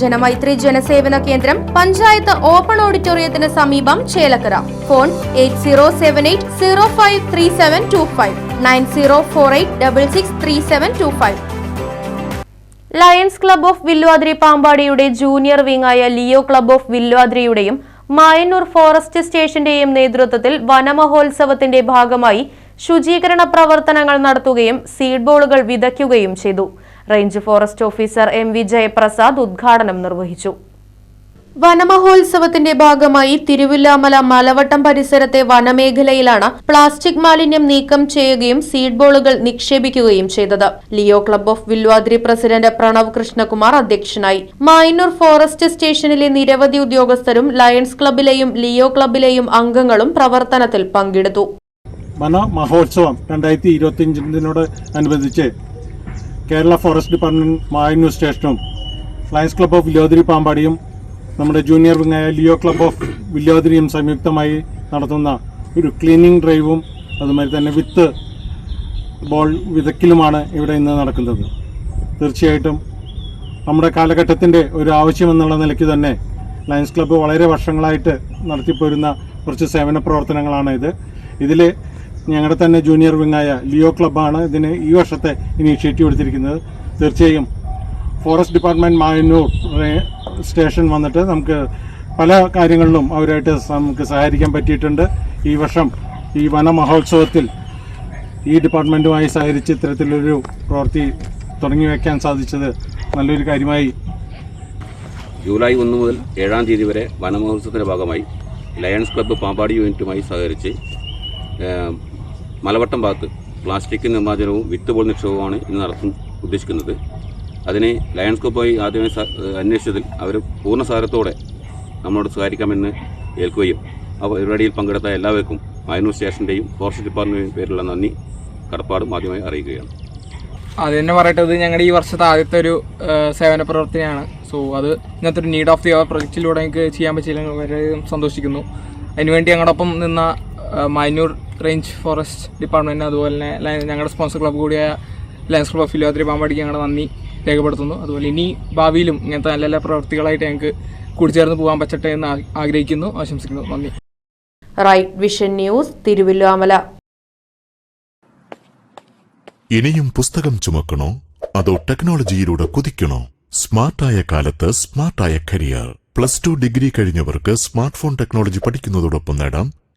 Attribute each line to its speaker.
Speaker 1: ജനമൈത്രി ജനസേവന കേന്ദ്രം പഞ്ചായത്ത് ഓപ്പൺ ഓഡിറ്റോറിയത്തിന് സമീപം Chelakkara. Phone eight zero seven eight zero five three seven two five nine zero four eight double six three seven two five. Lions club of Vilwadri പാമ്പാടിയുടെ junior വിങ്ങായ Leo club of വില്ലുവാദ്രിയുടെയും Mayannur forest സ്റ്റേഷന്റെയും നേതൃത്വത്തിൽ വനമഹോത്സവത്തിന്റെ ഭാഗമായി ശുചീകരണ പ്രവർത്തനങ്ങൾ നടത്തുകയും seed ബോളുകൾ വിതയ്ക്കുകയും ചെയ്തു. Range forest officer M V Jayaprasad ഉദ്ഘാടനം നിർവഹിച്ചു. വനമഹോത്സവത്തിന്റെ ഭാഗമായി തിരുവില്ലാമല മലവട്ടം പരിസരത്തെ വനമേഖലയിലാണ് പ്ലാസ്റ്റിക് മാലിന്യം നീക്കം ചെയ്യുകയും സീഡ് ബോളുകൾ നിക്ഷേപിക്കുകയും ചെയ്തത്. Leo club of Vilwadri president Pranav Krishnakumar അധ്യക്ഷനായി. മായന്നൂർ ഫോറസ്റ്റ് സ്റ്റേഷനിലെ നിരവധി ഉദ്യോഗസ്ഥരും ലയൺസ് ക്ലബിലെയും ലിയോ ക്ലബിലെയും അംഗങ്ങളും പ്രവർത്തനത്തിൽ പങ്കെടുത്തു.
Speaker 2: വന മഹോത്സവം രണ്ടായിരത്തി ഇരുപത്തിയഞ്ചിനോട് അനുബന്ധിച്ച് കേരള ഫോറസ്റ്റ് ഡിപ്പാർട്ട്മെന്റ് മായന്നൂർ സ്റ്റേഷനും ലയൺസ് ക്ലബ് ഓഫ് വില്ലോതിരി പാമ്പാടിയും നമ്മുടെ ജൂനിയർ വിങ്ങായ ലിയോ ക്ലബ് ഓഫ് വില്ലോതിരിയും സംയുക്തമായി നടത്തുന്ന ഒരു ക്ലീനിങ് ഡ്രൈവും അതുമാതിരി തന്നെ വിത്ത് ബോൾ വിതക്കിലുമാണ് ഇവിടെ ഇന്ന് നടക്കുന്നത്. തീർച്ചയായിട്ടും നമ്മുടെ കാലഘട്ടത്തിന്റെ ഒരു ആവശ്യമെന്നുള്ള നിലയ്ക്ക് തന്നെ ലയൺസ് ക്ലബ്ബ് വളരെ വർഷങ്ങളായിട്ട് നടത്തിപ്പോരുന്ന കുറച്ച് സേവന പ്രവർത്തനങ്ങളാണ് ഇത്. ഇതിൽ ഞങ്ങളുടെ തന്നെ ജൂനിയർ വിങ്ങായ ലിയോ ക്ലബ്ബാണ് ഇതിന് ഈ വർഷത്തെ ഇനീഷ്യേറ്റീവ് എടുത്തിരിക്കുന്നത്. തീർച്ചയായും ഫോറസ്റ്റ് ഡിപ്പാർട്ട്മെന്റ് മായന്നൂർ സ്റ്റേഷൻ വന്നിട്ട് നമുക്ക് പല കാര്യങ്ങളിലും അവരായിട്ട് നമുക്ക് സഹകരിക്കാൻ പറ്റിയിട്ടുണ്ട്. ഈ വർഷം ഈ വനമഹോത്സവത്തിൽ ഈ ഡിപ്പാർട്ട്മെന്റുമായി സഹകരിച്ച് ഇത്തരത്തിലൊരു പ്രവൃത്തി തുടങ്ങി വയ്ക്കാൻ സാധിച്ചത് നല്ലൊരു കാര്യമായി.
Speaker 3: ജൂലൈ ഒന്ന് മുതൽ ഏഴാം തീയതി വരെ വനമഹോത്സവത്തിന്റെ ഭാഗമായി ലയൺസ് ക്ലബ്ബ് പാമ്പാടി യൂണിറ്റുമായി സഹകരിച്ച് മലവട്ടം ഭാഗത്ത് പ്ലാസ്റ്റിക് നിർമ്മാർജനവും വിത്തുപോൾ നിക്ഷേപവുമാണ് ഇന്ന് നടത്താൻ ഉദ്ദേശിക്കുന്നത്. അതിനെ ലയൺസ് ക്ലബ്ബുമായി ആദ്യമേ അന്വേഷിച്ചതിൽ അവർ പൂർണ സാരത്തോടെ നമ്മളോട് സഹകരിക്കാമെന്ന് ഏൽക്കുകയും ആ പരിപാടിയിൽ പങ്കെടുത്ത എല്ലാവർക്കും മായന്നൂർ സ്റ്റേഷന്റെയും ഫോറസ്റ്റ് ഡിപ്പാർട്ട്മെന്റിന്റെയും പേരിലുള്ള നന്ദി കടപ്പാടും ആദ്യമായി അറിയിക്കുകയാണ്.
Speaker 4: അത് തന്നെ പറയട്ടെ ഇത് ഞങ്ങളുടെ ഈ വർഷത്തെ ആദ്യത്തെ ഒരു സേവന പ്രവർത്തനമാണ്. സോ അത് ഇന്നത്തെ ഒരു നീഡ് ഓഫ് ദി അവർ പ്രൊജക്റ്റിലൂടെ എനിക്ക് ചെയ്യാൻ പറ്റിയില്ല വളരെ സന്തോഷിക്കുന്നു. അതിനുവേണ്ടി ഞങ്ങളോടൊപ്പം നിന്ന ആ, മായന്നൂർ റേഞ്ച് ഫോറസ്റ്റ് ഡിപ്പാർട്ട്മെന്റ് അതുപോലെ തന്നെ ഞങ്ങളുടെ സ്പോൺസർ ക്ലബ്ബ് കൂടിയായ ലയൻസ് ക്ലബ് ഓഫ് ഫിലോത്രി പാമ്പാടിക്ക് ഞങ്ങളുടെ നന്ദി രേഖപ്പെടുത്തുന്നു. അതുപോലെ ഇനി ഭാവിയിലും ഇങ്ങനത്തെ നല്ല നല്ല പ്രവർത്തികളായിട്ട് ഞങ്ങൾക്ക് കൂടിച്ചേർന്ന് പോകാൻ പറ്റട്ടെ എന്ന് ആഗ്രഹിക്കുന്നു. ആശംസിക്കുന്നു. നന്ദി.
Speaker 1: Right vision news Thiruvilwamala.
Speaker 5: ഇനിയും പുസ്തകം ചുമക്കണോ? അതോ ടെക്നോളജിയിലൂടെ കുതിക്കണോ? സ്മാർട്ടായ കാലത്ത് സ്മാർട്ടായ കരിയർ. പ്ലസ് ടു ഡിഗ്രി കഴിഞ്ഞവർക്ക് സ്മാർട്ട് ഫോൺ ടെക്നോളജി പഠിക്കുന്നതോടൊപ്പം നേടാം